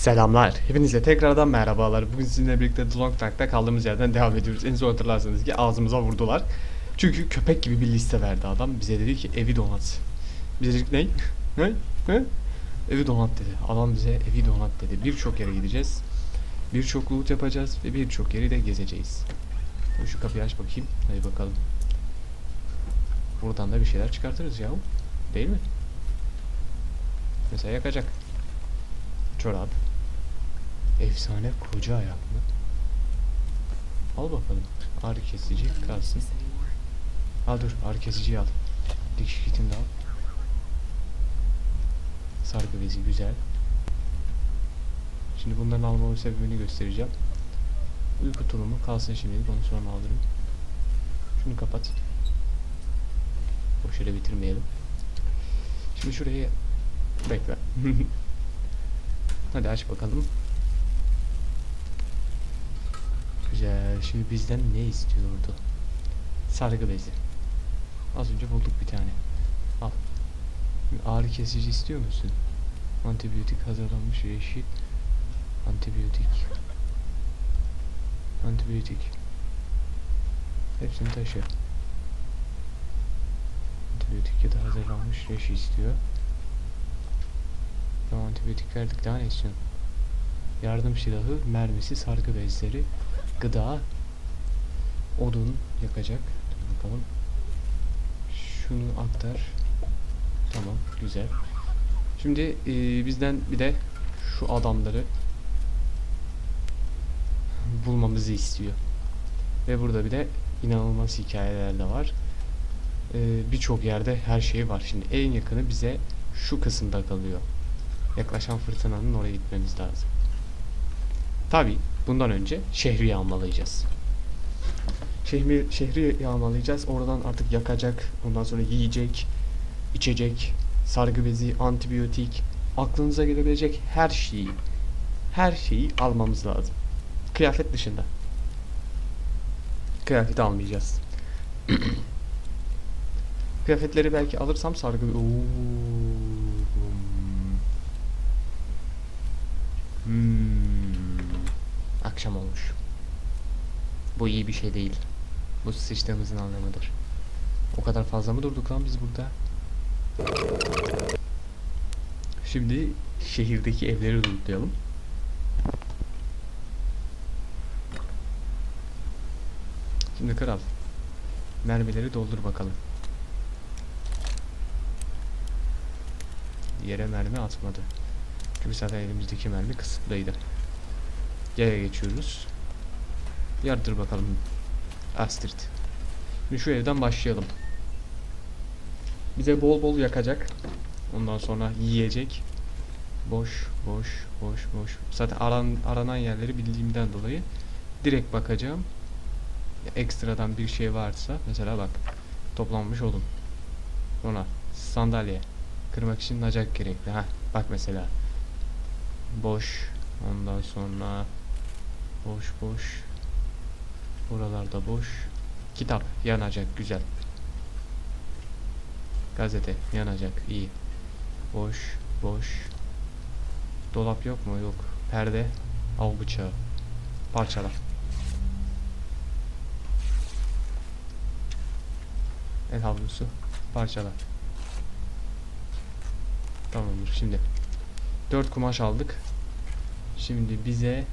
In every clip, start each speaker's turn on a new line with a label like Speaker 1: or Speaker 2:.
Speaker 1: Selamlar. Hepinize tekrardan merhabalar. Bugün sizinle birlikte The Long Dark'ta kaldığımız yerden devam ediyoruz. En son hatırlarsanız ki ağzımıza vurdular. Çünkü köpek gibi bir liste verdi adam. Bize dedi ki evi donat. Biz dedik ne? Ne? Ne? Evi donat dedi. Adam bize evi donat dedi. Birçok yere gideceğiz. Birçok loot yapacağız ve birçok yeri de gezeceğiz. Şu kapıyı aç bakayım. Hadi bakalım. Buradan da bir şeyler çıkartırız ya. Değil mi? Mesela yakacak. Çorap. Efsane koca ayak mı? Al bakalım. Ağrı kesici kalsın. Al dur ağrı kesiciyi al. Dikiş kitini de al. Sargı bezi güzel. Şimdi bunların almamın sebebini göstereceğim. Uyku tulumu kalsın şimdilik onu sonra alırım. Şunu kapat. Boş bitirmeyelim. Şimdi şuraya bekle. Hadi aç bakalım. Güzel. Şimdi bizden ne istiyordu? Sargı bezi. Az önce bulduk bir tane. Al. Ağrı kesici istiyor musun? Antibiyotik hazırlanmış yeşil. Antibiyotik. Antibiyotik. Hepsini taşı. Antibiyotik ya da hazırlanmış reşi istiyor. Tamam antibiyotik verdik daha ne istiyorsun? Yardım silahı, mermisi, sargı bezleri, gıda, odun yakacak. Dur bakalım. Şunu aktar. Tamam, güzel. Şimdi eee, bizden bir de şu adamları bulmamızı istiyor. Ve burada bir de inanılmaz hikayeler de var. Eee, Birçok yerde her şey var. Şimdi en yakını bize şu kısımda kalıyor. Yaklaşan fırtınanın oraya gitmemiz lazım. Tabi bundan önce şehri yağmalayacağız. Şehri, şehri yağmalayacağız. Oradan artık yakacak. Ondan sonra yiyecek, içecek, sargı bezi, antibiyotik, aklınıza gelebilecek her şeyi, her şeyi almamız lazım. Kıyafet dışında. Kıyafet almayacağız. Kıyafetleri belki alırsam sargı... Oo. Akşam olmuş. Bu iyi bir şey değil. Bu sıçtığımızın anlamıdır. O kadar fazla mı durduk lan biz burada? Şimdi şehirdeki evleri lootlayalım. Şimdi kral. Mermileri doldur bakalım. Yere mermi atmadı. Çünkü zaten elimizdeki mermi kısıtlıydı. Yaya geçiyoruz. Yardır bakalım Astrid. Şimdi şu evden başlayalım. Bize bol bol yakacak. Ondan sonra yiyecek. Boş, boş, boş, boş. Zaten aran, aranan yerleri bildiğimden dolayı direkt bakacağım. Ekstradan bir şey varsa mesela bak toplanmış olun. Sonra sandalye kırmak için nacak gerekli. Ha bak mesela boş ondan sonra boş boş. Buralarda boş. Kitap yanacak güzel. Gazete yanacak iyi. Boş boş. Dolap yok mu? Yok. Perde av bıçağı. Parçala. El havlusu. Parçala. Tamamdır şimdi. 4 kumaş aldık. Şimdi bize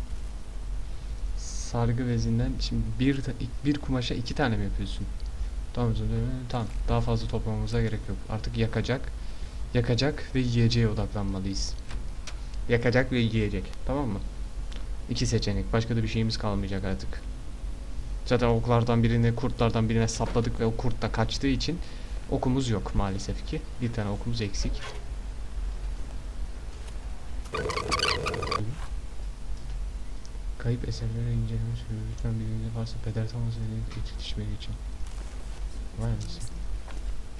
Speaker 1: sargı bezinden şimdi bir bir kumaşa iki tane mi yapıyorsun? Tamam tamam. Daha fazla toplamamıza gerek yok. Artık yakacak, yakacak ve yiyeceğe odaklanmalıyız. Yakacak ve yiyecek. Tamam mı? İki seçenek. Başka da bir şeyimiz kalmayacak artık. Zaten oklardan birini kurtlardan birine sapladık ve o kurt da kaçtığı için okumuz yok maalesef ki. Bir tane okumuz eksik. Kayıp eserlere inceleme sürüyor. Lütfen bilginiz varsa peder teması edilip yetişmeli için. Vay anasını.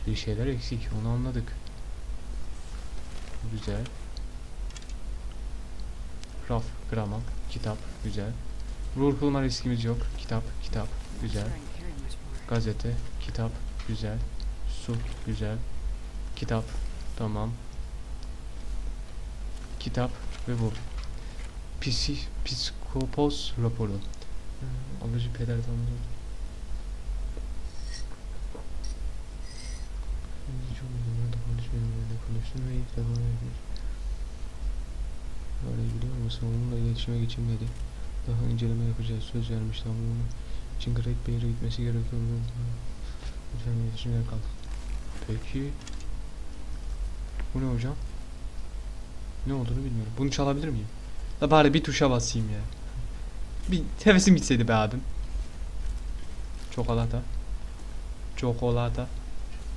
Speaker 1: Bir şeyler eksik. Onu anladık. Güzel. Raf, gramak, kitap. Güzel. Ruh kılma riskimiz yok. Kitap, kitap. Güzel. Gazete, kitap. Güzel. Su, güzel. Kitap. Tamam. Kitap ve bu. Psi, psikopos raporu. Ee, Alıcı peder tanımlı. Çok konuşmuyorum ben konuştum ve ilk defa yapmış. Böyle gidiyor musun? Onunla iletişime geçilmedi. Daha inceleme yapacağız. Söz vermiştim ama onun için Great Bayer'e gitmesi gerekiyor. Lütfen iletişimde kal. Peki. Bu ne hocam? Ne olduğunu bilmiyorum. Bunu çalabilir miyim? Da bari bir tuşa basayım ya. Bir hevesim gitseydi be abim. Çokolata. Çokolata.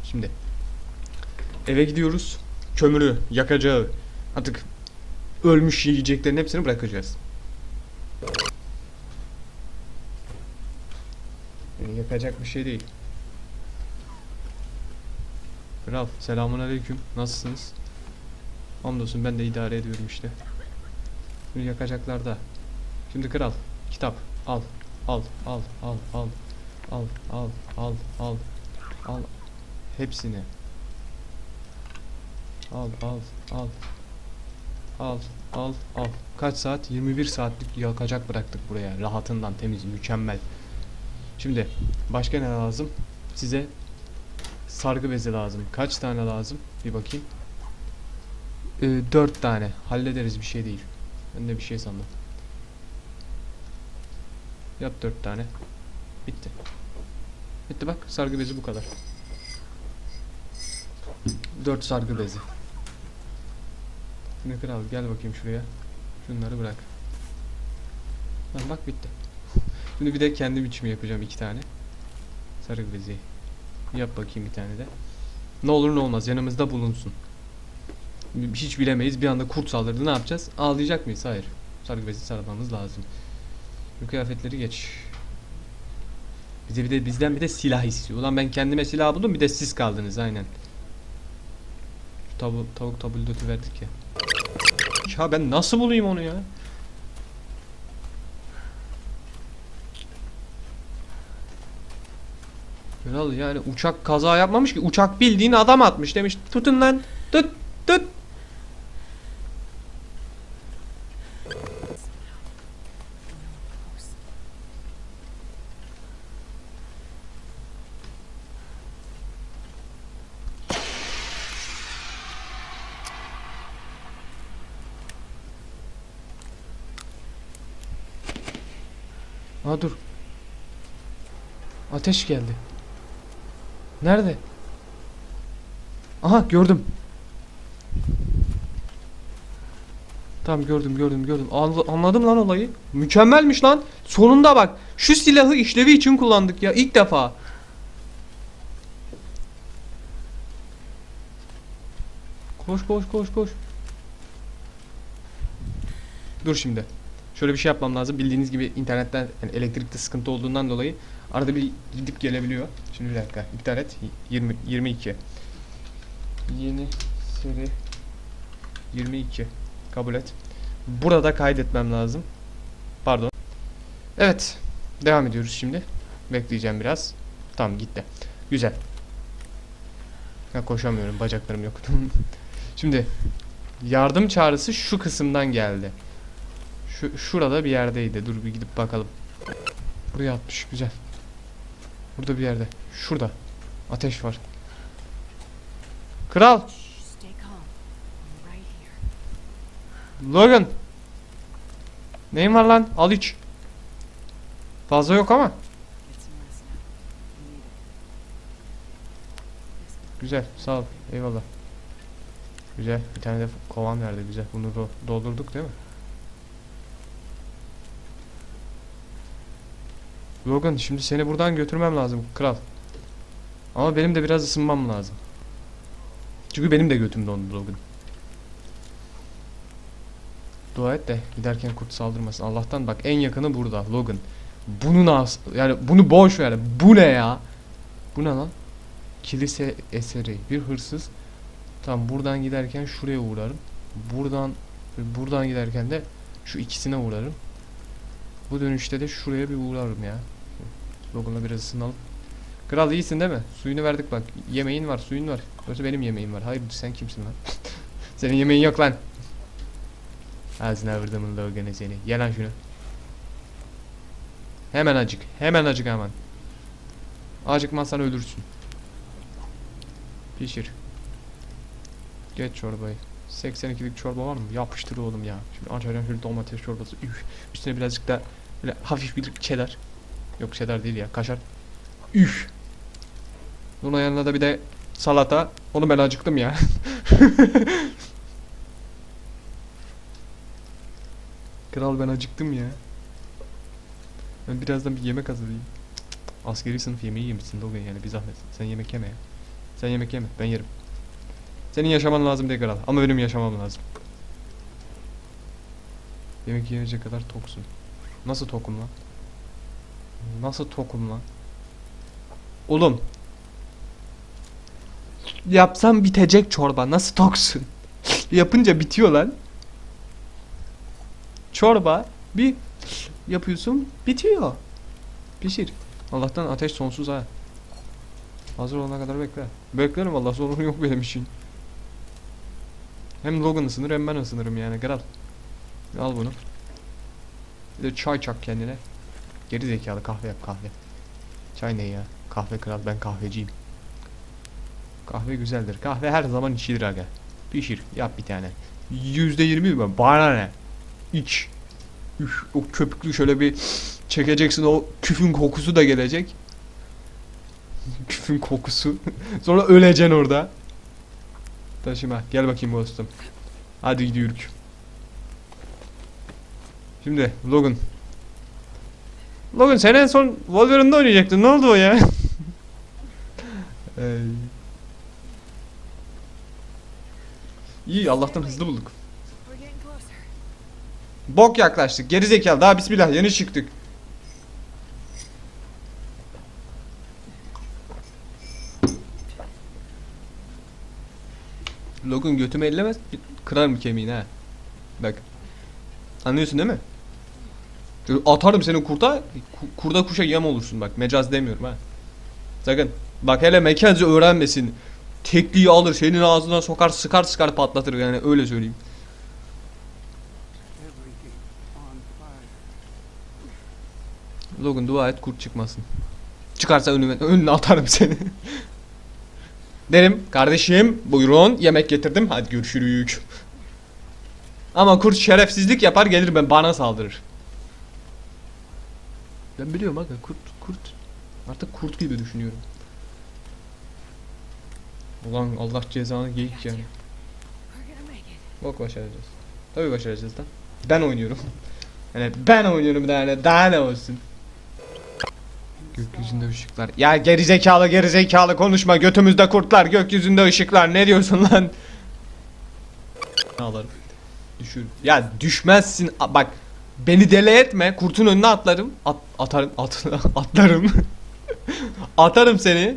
Speaker 1: Şimdi. Eve gidiyoruz. Kömürü, yakacağı. Artık ölmüş yiyeceklerin hepsini bırakacağız. Yani yakacak bir şey değil. Kral selamun aleyküm. Nasılsınız? Hamdolsun ben de idare ediyorum işte. Şimdi yakacaklar da. Şimdi kral kitap al al al al al al al al al al hepsini al al al al al al kaç saat 21 saatlik yakacak bıraktık buraya rahatından temiz mükemmel şimdi başka ne lazım size sargı bezi lazım kaç tane lazım bir bakayım ee, 4 tane hallederiz bir şey değil ben de bir şey sandım Yap dört tane. Bitti. Bitti bak sargı bezi bu kadar. Dört sargı bezi. Şimdi kral gel bakayım şuraya. Şunları bırak. Lan bak bitti. Şimdi bir de kendi biçimi yapacağım iki tane. Sargı bezi. Yap bakayım bir tane de. Ne olur ne olmaz yanımızda bulunsun. Hiç bilemeyiz bir anda kurt saldırdı ne yapacağız? Ağlayacak mıyız? Hayır. Sargı bezi sarmamız lazım. Bu kıyafetleri geç. Bize bir de bizden bir de silah istiyor. Ulan ben kendime silah buldum bir de siz kaldınız aynen. Şu tavu tavuk tabuldotu verdik ya. Ya ben nasıl bulayım onu ya? Kral yani uçak kaza yapmamış ki uçak bildiğin adam atmış demiş tutun lan tut tut Aa dur. Ateş geldi. Nerede? Aha gördüm. Tamam gördüm gördüm gördüm. Anla- anladım lan olayı. Mükemmelmiş lan. Sonunda bak. Şu silahı işlevi için kullandık ya ilk defa. Koş koş koş koş. Dur şimdi. Şöyle bir şey yapmam lazım. Bildiğiniz gibi internetten yani elektrikte sıkıntı olduğundan dolayı arada bir gidip gelebiliyor. Şimdi bir dakika. İptal et. 20 22. Yeni seri 22. Kabul et. Burada kaydetmem lazım. Pardon. Evet. Devam ediyoruz şimdi. Bekleyeceğim biraz. Tamam gitti. Güzel. Ya koşamıyorum. Bacaklarım yok. şimdi yardım çağrısı şu kısımdan geldi. Şu şurada bir yerdeydi. Dur bir gidip bakalım. Buraya atmış. Güzel. Burada bir yerde. Şurada. Ateş var. Kral. Logan. Neyin var lan? Al iç. Fazla yok ama. Güzel. Sağ ol. Eyvallah. Güzel. Bir tane de kovan verdi. Güzel. Bunu do- doldurduk değil mi? Logan şimdi seni buradan götürmem lazım kral. Ama benim de biraz ısınmam lazım. Çünkü benim de götüm dondu Logan. Dua et de giderken kurt saldırmasın. Allah'tan bak en yakını burada Logan. Bunun as yani bunu boş ver. Bu ne ya? Bu ne lan? Kilise eseri. Bir hırsız. Tam buradan giderken şuraya uğrarım. Buradan buradan giderken de şu ikisine uğrarım. Bu dönüşte de şuraya bir uğrarım ya. Logan'la biraz ısınalım. Kral iyisin değil mi? Suyunu verdik bak. Yemeğin var, suyun var. Yoksa benim yemeğim var. Hayır sen kimsin lan? Senin yemeğin yok lan. Ağzına vurdum Logan'ı seni. Ye lan şunu. Hemen acık. Hemen acık hemen. Acıkmazsan ölürsün. Pişir. Geç çorbayı. 82'lik çorba var mı? Yapıştır oğlum ya. Şimdi açacağım şöyle domates çorbası. Üf. Üstüne birazcık da böyle hafif bir cheddar. Yok cheddar değil ya. Kaşar. Üf. Bunun yanına da bir de salata. Oğlum ben acıktım ya. Kral ben acıktım ya. Ben birazdan bir yemek hazırlayayım. Askeri sınıf yemeği yemişsin Logan yani bir zahmet. Sen yemek yeme ya. Sen yemek yeme ben yerim. Senin yaşaman lazım değil kral ama benim yaşamam lazım. Yemek yiyecek kadar toksun. Nasıl tokum lan? Nasıl tokum lan? Oğlum. Yapsam bitecek çorba. Nasıl toksun? Yapınca bitiyor lan. Çorba bir yapıyorsun bitiyor. Pişir. Allah'tan ateş sonsuz ha. Hazır olana kadar bekle. Beklerim valla sorun yok benim için. Hem Logan ısınır hem ben ısınırım yani kral. Al bunu. Bir de çay çak kendine. Geri zekalı kahve yap kahve. Çay ne ya? Kahve kral ben kahveciyim. Kahve güzeldir. Kahve her zaman içilir aga. Pişir yap bir tane. Yüzde yirmi mi? Bana ne? İç. Üf, o köpüklü şöyle bir çekeceksin o küfün kokusu da gelecek. küfün kokusu. Sonra öleceksin orada. Taşıma gel bakayım dostum. Hadi gidiyoruz. Şimdi Logan. Logan sen en son Wolverine'de oynayacaktın. Ne oldu o ya? İyi Allah'tan hızlı bulduk. Bok yaklaştık. Geri zekalı. Daha bismillah yeni çıktık. Logan götümü ellemez. Kırarım kemiğini ha. Bak. Anlıyorsun değil mi? Atarım seni kurta. ku- Kurda kuşa yem olursun bak. Mecaz demiyorum ha. Sakın. Bak hele Mackenzie öğrenmesin. Tekliği alır senin ağzına sokar sıkar sıkar patlatır yani öyle söyleyeyim. Logan dua et kurt çıkmasın. Çıkarsa önüme, önüne atarım seni. Derim kardeşim buyurun yemek getirdim hadi görüşürük. Ama kurt şerefsizlik yapar gelir ben bana saldırır. Ben biliyorum aga kurt kurt. Artık kurt gibi düşünüyorum. Ulan Allah cezanı geyik yani. Bak başaracağız. Tabii başaracağız lan. Ben oynuyorum. Yani ben oynuyorum da yani daha ne olsun. Gökyüzünde ışıklar. Ya gerizekalı gerizekalı konuşma. Götümüzde kurtlar, gökyüzünde ışıklar. Ne diyorsun lan? Ağlarım. Düşür. Ya düşmezsin. Bak beni deli etme. Kurtun önüne atlarım. At, atarım. At, atlarım. Atarım seni.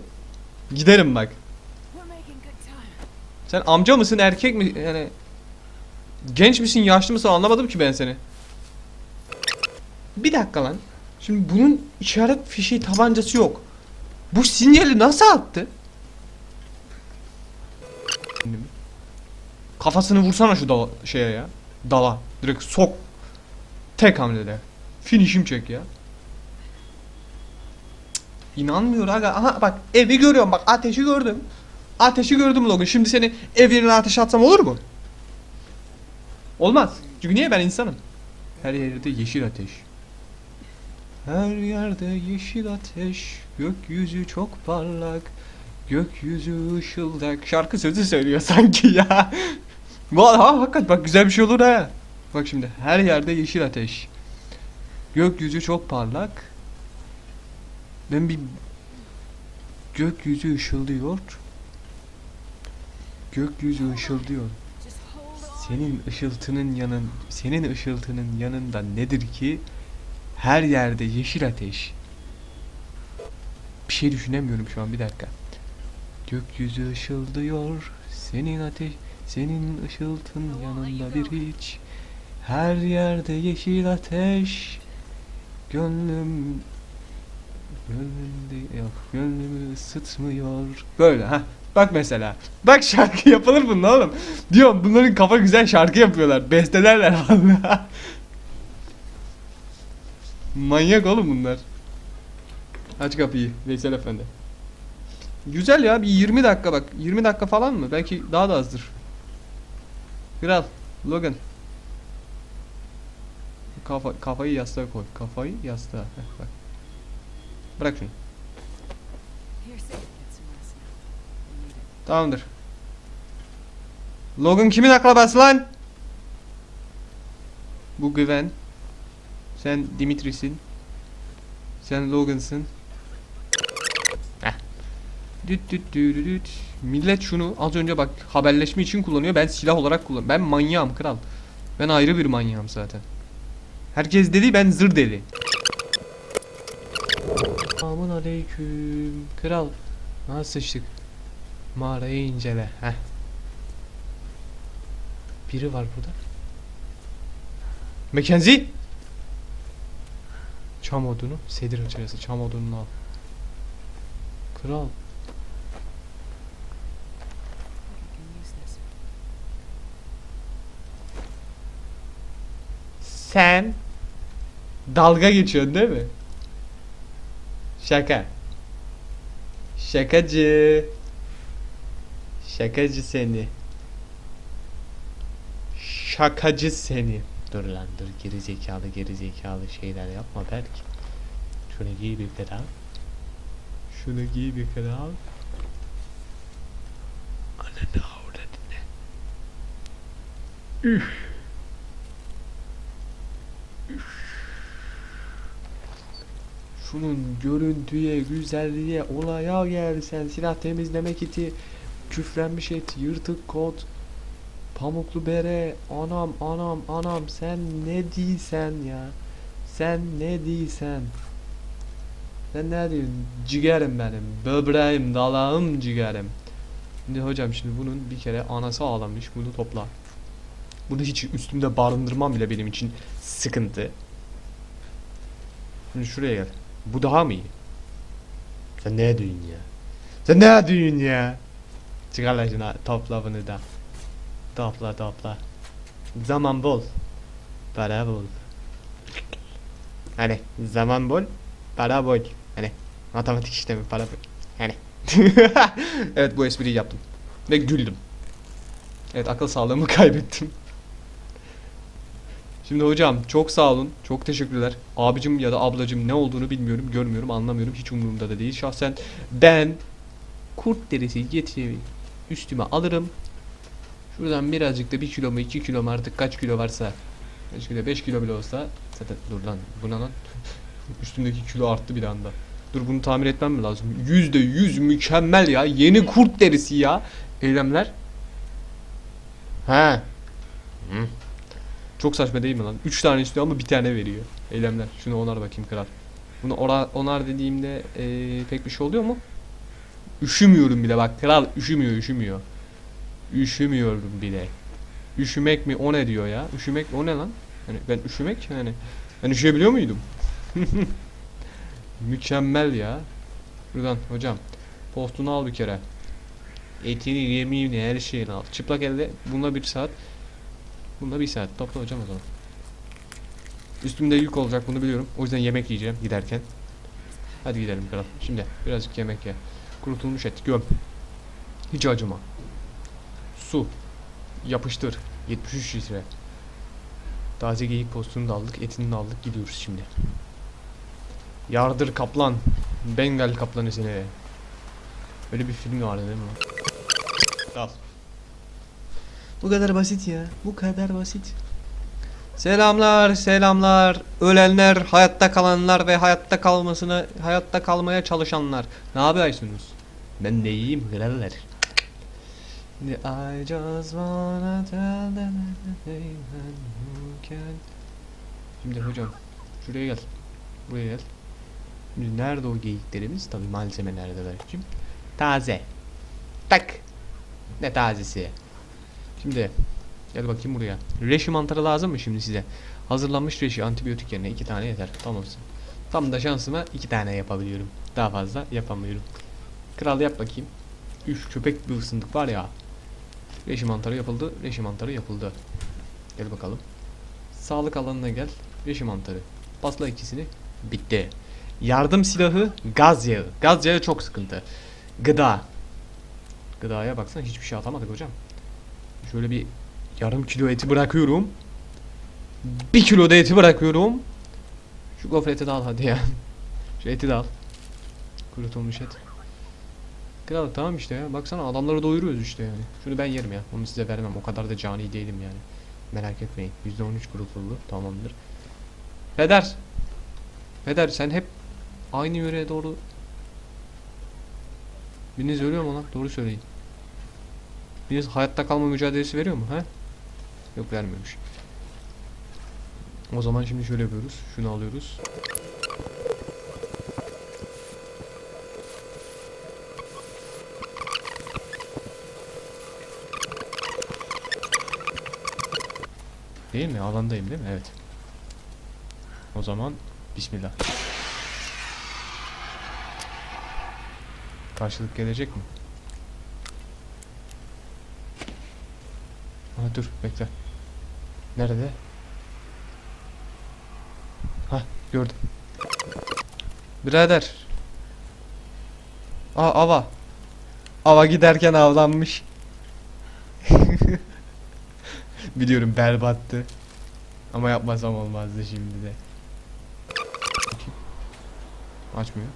Speaker 1: Giderim bak. Sen amca mısın erkek mi yani genç misin yaşlı mısın anlamadım ki ben seni. Bir dakika lan. Şimdi bunun işaret fişeği tabancası yok. Bu sinyali nasıl attı? Kafasını vursana şu dala, şeye ya. Dala. Direkt sok. Tek hamlede. Finishim çek ya. İnanmıyor aga. Aha bak evi görüyorum bak ateşi gördüm. Ateşi gördüm Logan. Şimdi seni ev yerine ateş atsam olur mu? Olmaz. Çünkü niye ben insanım? Her yerde yeşil ateş. Her yerde yeşil ateş. Gökyüzü çok parlak. Gökyüzü ışıldak. Şarkı sözü söylüyor sanki ya. Vallahi ha, hakikaten bak güzel bir şey olur ha. Bak şimdi her yerde yeşil ateş. Gökyüzü çok parlak. Ben bir gökyüzü ışıldıyor. Gökyüzü ışıldıyor. Senin ışıltının yanın, senin ışıltının yanında nedir ki? Her yerde yeşil ateş. Bir şey düşünemiyorum şu an bir dakika. Gökyüzü ışıldıyor, senin ateş, senin ışıltın yanında bir hiç. Her yerde yeşil ateş. Gönlüm Gönlümde yok gönlümü ısıtmıyor. Böyle ha. Bak mesela. Bak şarkı yapılır bununla oğlum. Diyorum bunların kafa güzel şarkı yapıyorlar. Bestelerler vallahi. Manyak oğlum bunlar. Aç kapıyı Veysel Efendi. Güzel ya bir 20 dakika bak. 20 dakika falan mı? Belki daha da azdır. Kral, Logan. Kafa, kafayı yastığa koy. Kafayı yastığa. Heh, bak. Bırak şunu. Tamamdır. Logan kimin akrabası lan? Bu Güven. Sen Dimitri'sin. Sen Logan'sın. Düt düt düt düt. Millet şunu az önce bak haberleşme için kullanıyor. Ben silah olarak kullanıyorum. Ben manyağım kral. Ben ayrı bir manyağım zaten. Herkes dedi ben zır deli. Aman aleyküm. Kral. Nasıl sıçtık? Mağarayı incele. Heh. Biri var burada. Mackenzie! Çam odunu, sedir açarası. Çam odununu al. Kral. Sen dalga geçiyorsun değil mi? Şaka. Şakacı. Şakacı seni. Şakacı seni. Dur lan dur geri zekalı geri zekalı şeyler yapma belki. Şunu giy bir kere al. Şunu giy bir kere al. Ananı avradını. Üf. Şunun görüntüye, güzelliğe, olaya gelsen silah temizleme kiti, küflenmiş et, yırtık kot, pamuklu bere, anam anam anam sen ne diysen ya? Sen ne diysen? Sen ne diyorsun? Ciğerim benim, böbreğim, dalağım ciğerim. Şimdi hocam şimdi bunun bir kere anası ağlamış, bunu topla. Bunu hiç üstümde barındırmam bile benim için sıkıntı. Şimdi şuraya gel. Bu daha mı iyi? Sen ne diyorsun ya? Sen ne diyorsun ya? Çıkar lan şuna topla bunu da. Topla topla. Zaman bol. Para bol. Hani zaman bol. Para bol. Hani matematik işlemi para bol. Hani. evet bu espriyi yaptım. Ve güldüm. Evet akıl sağlığımı kaybettim. Şimdi hocam çok sağ olun. Çok teşekkürler. Abicim ya da ablacım ne olduğunu bilmiyorum, görmüyorum, anlamıyorum. Hiç umurumda da değil. Şahsen ben kurt derisi getirip üstüme alırım. Şuradan birazcık da 1 kilo mu 2 kilo mu artık kaç kilo varsa 5 kilo 5 kilo bile olsa zaten dur lan buna lan üstümdeki kilo arttı bir anda. Dur bunu tamir etmem mi lazım? Yüzde yüz mükemmel ya. Yeni kurt derisi ya. Eylemler. He. Hı. Çok saçma değil mi lan? 3 tane istiyor ama bir tane veriyor. Eylemler. Şunu onar bakayım kral. Bunu ora, onar dediğimde eee, pek bir şey oluyor mu? Üşümüyorum bile bak kral üşümüyor üşümüyor. Üşümüyorum bile. Üşümek mi o ne diyor ya? Üşümek o ne lan? Hani ben üşümek hani ben üşüyebiliyor muydum? Mükemmel ya. Buradan hocam postunu al bir kere. Etini, yemeğini, her şeyini al. Çıplak elde bununla bir saat. Bunda bir saat. Topla hocam o zaman. Üstümde yük olacak bunu biliyorum. O yüzden yemek yiyeceğim giderken. Hadi gidelim kral. Şimdi birazcık yemek ye. Kurutulmuş et göm. Hiç acıma. Su. Yapıştır. 73 litre. Taze geyik postunu da aldık. Etini de aldık. Gidiyoruz şimdi. Yardır kaplan. Bengal kaplanı seni. Öyle bir film vardı değil mi? Al. Bu kadar basit ya. Bu kadar basit. Selamlar, selamlar. Ölenler, hayatta kalanlar ve hayatta kalmasını, hayatta kalmaya çalışanlar. Ne yapıyorsunuz? Ben de iyiyim, kraller. Şimdi I just wanna tell them everything who can. Şimdi hocam, şuraya gel. Buraya gel. Şimdi nerede o geyiklerimiz? Tabii malzeme nerede belki. Taze. Tak. Ne tazesi? Şimdi gel bakayım buraya. Reşi mantarı lazım mı şimdi size? Hazırlanmış reşi antibiyotik yerine iki tane yeter. Tamamsın. Tam da şansıma iki tane yapabiliyorum. Daha fazla yapamıyorum. Kral yap bakayım. Üf köpek bir ısındık var ya. Reşim mantarı yapıldı. Reşim mantarı yapıldı. Gel bakalım. Sağlık alanına gel. Reşim mantarı. Basla ikisini. Bitti. Yardım silahı gaz yağı. Gaz yağı çok sıkıntı. Gıda. Gıdaya baksana hiçbir şey atamadık hocam. Şöyle bir yarım kilo eti bırakıyorum. Bir kilo da eti bırakıyorum. Şu gofreti de al hadi ya. Şu eti de al. Kurutulmuş et. Kral tamam işte ya. Baksana adamları doyuruyoruz işte yani. Şunu ben yerim ya. Onu size vermem. O kadar da cani değilim yani. Merak etmeyin. %13 kurutuldu. Tamamdır. Peder. Peder sen hep aynı yöreye doğru Biriniz ölüyor mu lan? Doğru söyleyin. Biriniz hayatta kalma mücadelesi veriyor mu? He? Yok vermiyormuş. O zaman şimdi şöyle yapıyoruz. Şunu alıyoruz. Değil mi? Alandayım değil mi? Evet. O zaman Bismillah. Karşılık gelecek mi? Ha dur bekle. Nerede? Ha gördüm. Birader. Aa ava. Ava giderken avlanmış. Biliyorum berbattı. Ama yapmasam olmazdı şimdi de. Açmıyor.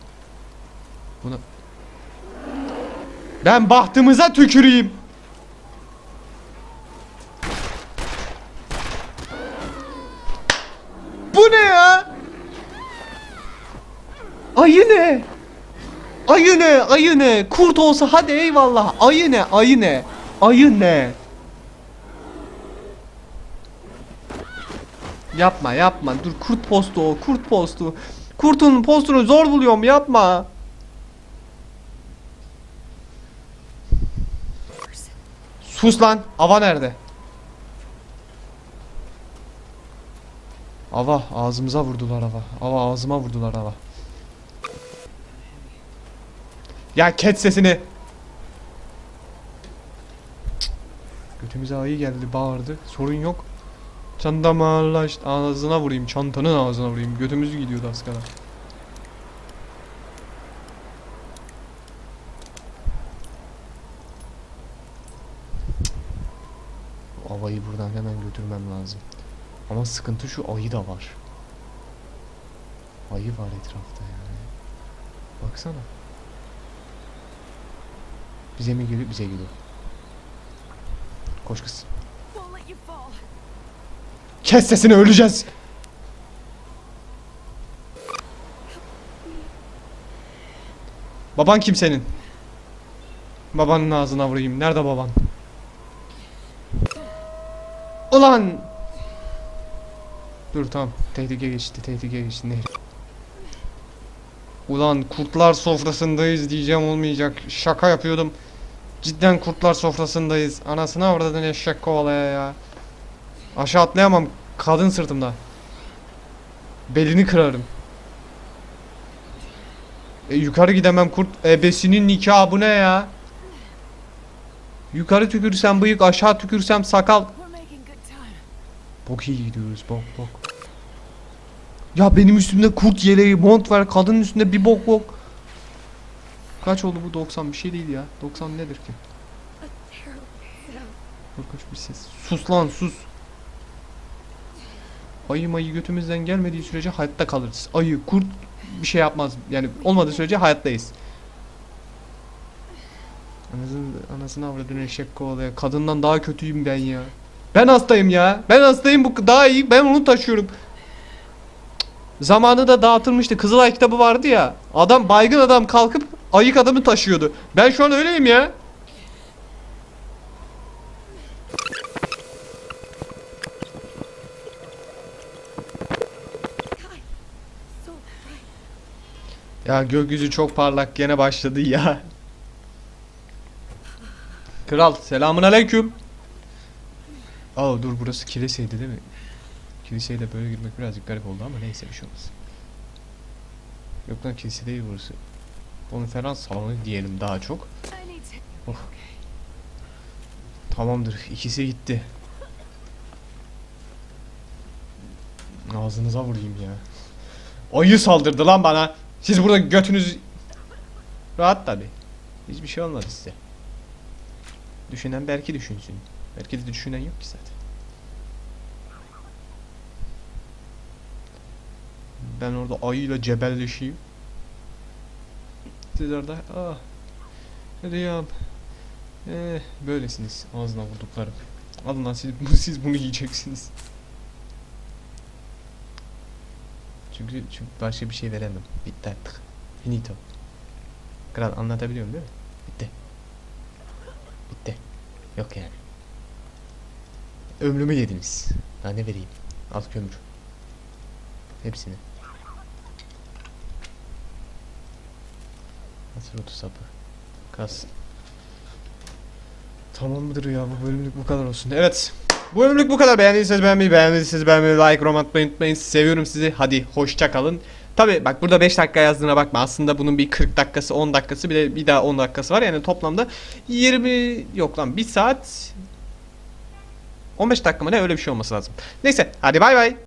Speaker 1: Bunu Ben bahtımıza tüküreyim. Bu ne ya? Ayı ne? Ayı ne? Ayı ne? Kurt olsa hadi eyvallah. Ayı ne? Ayı ne? Ayı ne? Yapma yapma. Dur kurt postu o. Kurt postu. Kurtun postunu zor buluyorum. Yapma. Sus lan. Ava nerede? Ava ağzımıza vurdular ava. Ava ağzıma vurdular ava. Ya ket sesini. Götümüze ayı geldi bağırdı. Sorun yok. Çantam ağırlaştı. Ağzına vurayım. Çantanın ağzına vurayım. Götümüz gidiyordu az kadar. Avayı buradan hemen götürmem lazım. Ama sıkıntı şu ayı da var. Ayı var etrafta yani. Baksana. Bize mi geliyor? Bize geliyor. Koş kız. Kes sesini öleceğiz. Baban kim senin? Babanın ağzına vurayım. Nerede baban? Ulan! Dur tamam. Tehlike geçti. Tehlike geçti. Nehir. Ulan kurtlar sofrasındayız diyeceğim olmayacak. Şaka yapıyordum. Cidden kurtlar sofrasındayız. Anasını avradın eşek kovalaya ya. Aşağı atlayamam. Kadın sırtımda. Belini kırarım. E, yukarı gidemem kurt. Ebesinin nikahı bu ne ya? Yukarı tükürsem bıyık, aşağı tükürsem sakal. Bok iyi gidiyoruz, bok bok. Ya benim üstümde kurt yeleği, mont var. Kadının üstünde bir bok bok. Kaç oldu bu 90 bir şey değil ya. 90 nedir ki? Korkunç bir ses. Sus lan sus. Ayı mayı götümüzden gelmediği sürece hayatta kalırız. Ayı, kurt bir şey yapmaz. Yani olmadığı sürece hayattayız. Anasını, anasını avradını eşek kovalaya. Kadından daha kötüyüm ben ya. Ben hastayım ya. Ben hastayım bu daha iyi. Ben onu taşıyorum. Zamanı da dağıtılmıştı. Kızılay kitabı vardı ya. Adam baygın adam kalkıp ayık adamı taşıyordu. Ben şu an öyleyim ya. Ya gökyüzü çok parlak gene başladı ya. Kral selamun aleyküm. Aa dur burası kiliseydi değil mi? Kiliseye de böyle girmek birazcık garip oldu ama neyse bir şey olmaz. Yok lan kilise değil burası. Konferans salonu diyelim daha çok. Oh. Tamamdır. ikisi gitti. Ağzınıza vurayım ya. Ayı saldırdı lan bana. Siz burada götünüz... Rahat tabi. Hiçbir şey olmadı size. Düşünen belki düşünsün. Belki de düşünen yok ki zaten. Ben orada ayıyla cebelleşeyim. Orada ah rüyam eh, böylesiniz ağzına vurduklarım. Alın siz, siz bunu yiyeceksiniz. Çünkü, çünkü başka bir şey veremem. Bitti artık. Finito. Kral anlatabiliyorum değil mi? Bitti. Bitti. Yok yani. Ömrümü yediniz. Daha ne vereyim? Al kömür. Hepsini. Nasıl otu sapı? Kas. Tamam mıdır ya bu bölümlük bu kadar olsun. Evet. Bu bölümlük bu kadar. Beğendiyseniz beğenmeyi, beğenmediyseniz beğenmeyi, like, rom atmayı unutmayın. Seviyorum sizi. Hadi hoşça kalın. Tabi bak burada 5 dakika yazdığına bakma. Aslında bunun bir 40 dakikası, 10 dakikası bir de bir daha 10 dakikası var. Yani toplamda 20 yok lan 1 saat 15 dakika mı ne öyle bir şey olması lazım. Neyse hadi bay bay.